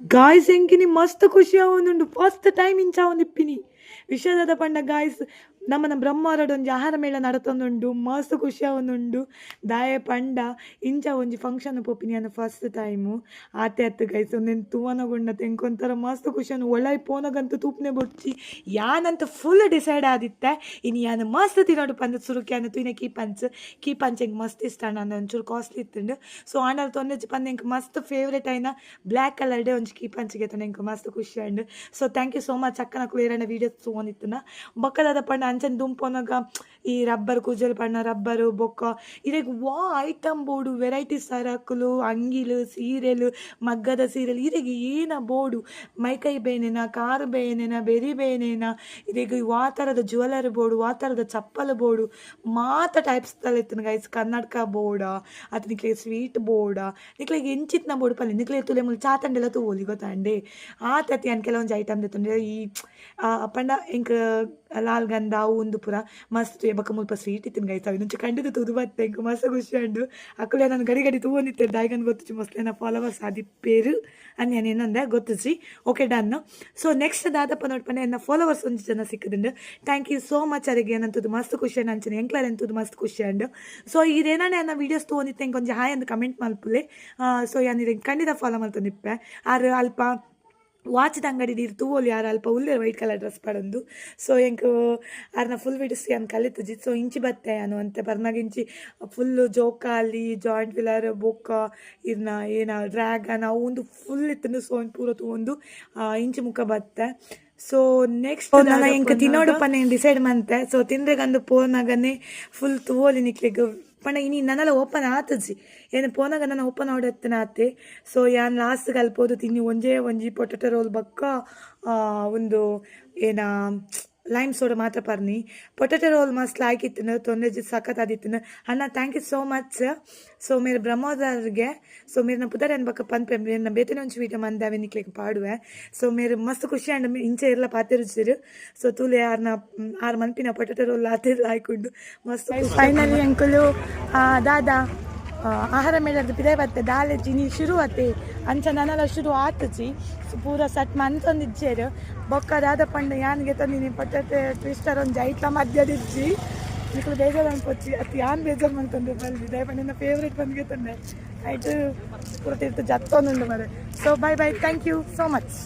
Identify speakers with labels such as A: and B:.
A: Guys ಎಂಕಿನಿ ಮಸ್ತ್ ಖುಷಿ ಆವೊಂದುಂಡು ಫಸ್ಟ್ ಟೈಮ್ ಇಂಚ ಒಂದು ಇಪ್ಪಿನಿ ವಿಷಯದ ಪಂಡ ಗಾಯ್ಸ್ ನಮ್ಮನ ಬ್ರಹ್ಮಾರಡ್ ಒಂಜಿ ಆಹಾರ ಮೇಳ ನಡತೊಂದುಂಡು ಮಸ್ತ್ ಖುಷಿ ಆವೊಂದುಂಡು ದಾಯೆ ಪಂಡ, ಇಂಚ ಒಂಜಿ ಫಂಕ್ಷನ್ ಪೋಪಿನಿ ಅನ್ನ ಫಸ್ಟ್ ಟೈಮು ಆತೆ ಅತ್ತು ಗೈಸ್ ಒಂದೇನು ತೂವನಗೊಂಡ ತೆಂಕೊಂತರ ಮಸ್ತ್ ಖುಷಿ ಒಳ್ಳೆ ಒಳಗೆ ಪೋನಗಂತೂ ತೂಪ್ನೆ ಬೊಡ್ಚಿ ಯಾನಂತ ಫುಲ್ ಡಿಸೈಡ್ ಆದಿತ್ತೆ. ಇನ್ನು ಯಾನು ಮಸ್ತ್ ತಿನ್ನೋಡು ಪಂದ ಸುರುಕಿ ಅನ್ನ ತುಯ್ನ ಕೀ ಪಂಚ್. ಕೀ ಪಂಚ್ ಎಂಕ್ ಮಸ್ತ್ ಇಷ್ಟ ನಾನು ಒಂಚೂರು ಕಾಸ್ಟ್ಲಿ ಇತ್ತುಂಡು. ಸೊ ಆಂಡಲ್ ತೊಂದೆಜಿ ಪಂದ ಎಂಕ್ ಮಸ್ತ್ ಫೇವ್ರೇಟ್ ಆಯ್ನ ಬ್ಲ್ಯಾಕ್ ಕಲರ್ ಡೇ ಒಂಜಿ ಕೀ ಪಂಚ್ಗೆ ತಂದು ಎಂಕ್ ಮಸ್ತ್ ಖುಷಿ ಆಂಡು so thank you so much ಅಕ್ಕನ ತೊಗೊಂಡಿತ್ತನ ಬೊಕ್ಕದಾದ ಪಂಡ ಅಂಚನ್ ದುಂಪೊನಗ ಈ ರಬ್ಬರ್ ಕೂಜಲ್ ಪಣ್ಣ ರಬ್ಬರು ಬೊಕ್ಕ ಇದಾಗ ವಾ ಐಟಮ್ ಬೋರ್ಡು ವೆರೈಟಿ ಸರಕುಲು ಅಂಗಿಲು ಸೀರೆಲು ಮಗ್ಗದ ಸೀರೆಲು ಇದಾಗ ಏನ ಬೋರ್ಡು ಮೈಕೈ ಬೇನೆನ ಕಾರು ಬೇನೆನ ಬೆರಿ ಬೇನೆನ ಇದಾಗ ವಾ ಥರದ ಜ್ಯುವೆಲರಿ ಬೋರ್ಡು ಆ ಥರದ ಚಪ್ಪಲ್ ಬೋರ್ಡು ಮಾತ ಟೈಪ್ಸ್ ಇತ್ತು ಗೈಸ್ ಕನ್ನಡಕ ಬೋರ್ಡ ಅದು ನಿಕ್ಲೆ ಸ್ವೀಟ್ ಬೋರ್ಡ ನಿಕ್ಲೆ ಎಂಚಿತ್ನ ಬೋರ್ಡ್ ಪಲ್ಲೆ ನಿಕ್ಲೆ ತುಲೆ ಮುಲ್ ಚಾತಂಡೆಲ್ಲ ತೂಲಿ ಗೊತ್ತಾಂಡೆ ಆ ತತ್ತಿ ಅನ್ ಕೆಲವೊಂದು ಐಟಮ್ ತೆತ್ತಂಡೆ ಈ ಆ, ಪಂಡ ಎಂಕ್ ಲಾಲ್ ಗಂಧ ಉಂದು ಪುರ ಮಸ್ತ್ ಪೇ ಬಕ ಮುಲ್ಪ ಸ್ವೀಟ್ ಇತ್ತಿನ ಗೈಸ್ ಅವಿನಂಚ ಕಂಡಿದ್ದು ತೂದು ಬತ್ತೆ ಇಂಕು ಮಸ್ತ್ ಖುಷಿ ಅಂಡು ಅಕ್ಕಲೆ ನಾನು ಗಡಿ ಗಡಿ ತೂವೊಂದಿತ್ತೆ ದಾಯಿಗನ್ ಗೊತ್ತಿಚ್ಚು ಮೊಸ್ಲೆನ ಫಾಲೋವರ್ಸ್ ಆದಿ ಪೇರು ಅನ್ಯ ಏನಂದೆ ಗೊತ್ತಿಚ್ಚಿ ಓಕೆ ಡನ್ ಸೊ ನೆಕ್ಸ್ಟ್ ದಾದಪ್ಪ ನೋಡ್ಪನೆ ನನ್ನ ಫಾಲೋವರ್ಸ್ ಒಂದು ಜನ ಸಿಕ್ಕದುಂಡು ಥ್ಯಾಂಕ್ ಯು ಸೋ ಮಚ್ ಅರಿಗೆ ಏನಂತದ್ದು ಮಸ್ತ್ ಖುಷಿ ಅಂಚನೆ ಎಂಕ್ಲರ್ ಅಂತದ್ದು ಮಸ್ತ್ ಖುಷಿ ಅಂಡು ಸೊ ಇದೇನಾನೆ ನನ್ನ ವೀಡಿಯೋಸ್ ತೂವೊಂದಿತ್ತೆ ಇಂಕೊಂಚ ಹಾಯ್ ಅಂತ ಕಮೆಂಟ್ ಮಲ್ಪಲೆ ಸೊ ಯಾನಿದೆ ಖಂಡಿತ ಫಾಲೋ ಮಾಡ್ತಾನಿಪ್ಪೆ ಆರು ಅಲ್ಪ ವಾಚ್ದ ಅಂಗಡಿ ನೀರು ತೂವೋಲಿ ಯಾರು ಅಲ್ಪ ಉಲ್ಲೆ ವೈಟ್ ಕಲರ್ ಡ್ರೆಸ್ ಪಡೊಂದು. ಸೊ ಎಂಕ್ ಆರ್ನ ಫುಲ್ ವಿಡಿಯೋಸ್ ಅನ್ ಕಲಿತುಜಿ ಸೊ ಇಂಚಿ ಬತ್ತೆ ಅನು ಅಂತೆ ಬರ್ನಾಗ ಇಂಚಿ ಫುಲ್ಲು ಜೋಕಾಲಿ ಜಾಯಿಂಟ್ ವಿಲರ್ ಬೊಕ್ಕ ಇರ್ನ ಏನ ಡ್ರ್ಯಾಗನ್ ಅವು ಒಂದು ಫುಲ್ ಇತ್ತು ಸೊ ಪೂರ ಒಂದು ಇಂಚಿ ಮುಖ ಬತ್ತೆ ಸೊ ನೆಕ್ಸ್ಟ್ ನಾನು ಎಂಕ್ ತಿನೋಡಪನೆ ಡಿಸೈಡ್ ಮಂತೆ. ಸೊ ತಿಂದ್ರೆಗಂದು ಪೋನಾಗನೇ ಫುಲ್ ತೂವೋಲಿ ನಿಕ್ಲಿಗೆ ಪಂಡ ಇನಿ ನನ್ನೆಲ್ಲ ಓಪನ್ ಆತಜಿ ಏನು ಪೋನಾಗ ನನ್ನ ಓಪನ್ ಆಡತ್ತನ ಆತೆ. ಸೊ ಯಾನ್ ಲಾಸ್ಟ್ ಕಲ್ಪೋದು ತಿನ್ನಿ, ಒಂಜೇ ಒಂಜಿ ಪೊಟೆಟೊ ರೋಲ್ ಬಕ್ಕ ಒಂದು, ಏನ ಲೈಮ್ ಸೋಡ ಮಾತ್ರ ಪರ್ನಿ. ಪೊಟೆಟೊ ರೋಲ್ ಮಸ್ತ್ ಲಾಯ್ಕಿತ್ತಿನ ತೊಂದರೆ ಸಖತ್ ಆದಿತ್ತಿನ ಅಣ್ಣ thank you so much so ಮೇರೆ ಬ್ರಹ್ಮೋದರ್ಗೆ ಸೊ ಮೇರೆ ನಾ ಪುದರ್ ಅನ್ಬಕ್ಕ ಪನ್ಪೆ ಮೇರೆ ನಾ ಬೇತನೆ ಒಂಚು ವೀಟ ಮಂದೆ ಅವೆ ನಿಕ್ಲಿಕ್ಕೆ ಪಾಡುವೆ. ಸೊ ಮೇರೆ ಮಸ್ತ್ ಖುಷಿ ಅಂಡ್ ಇಂಚೆ ಇರ್ಲ ಪಾತಿರುಚಿರು. ಸೊ ತೂಲೆ ಆರ್ನ ಆರು ಮನ್ಪಿನ ಪೊಟೆಟೊ ರೋಲ್ ಆತಿರ್ ಆಯ್ಕೊಂಡು ಮಸ್ತ್ ಫೈನಲಿ ಅಂಕಲು ದಾದಾ. ಆಹಾರ ಮೇಳದ ಪಿದೆ ಬತ್ತೆ ದಾಲೆ ಜಿನಿ ಶುರು ಆತೆ ಅಂಚ ನನಲ ಶುರು ಆತಚಿ. ಪೂರ ಸಟ್ ಮಂತೊಂದು ಇಜ್ಜೇರು ಬೊಕ್ಕ ದಾದ ಪಂಡ ಯಾನ್ಗೆ ತಂದಿನಿ, ಪಟ್ಟತೆ ಟ್ವಿಸ್ಟರ್ ಒಂದು ಐಟ್ಲ ಮಧ್ಯದಿಜ್ಜಿ. ನಿಕ್ಲು ಬೇಜಾರು ಅನ್ಕೊಚ್ಚಿ ಅತ್ ಯಾನ್ ಬೇಜಾರು ಮಂತಂದು ಪಂಡ ದಯಪಂಡಿನ ಫೇವ್ರೇಟ್ ಬಂದ್ಗೆ ತಂದೆ. ಆಯ್ತು, ಪೂರ ತೀರ್ಥ ಜತ್ತೊಂದುಂಡು ಮರೆ. So bye bye thank you so much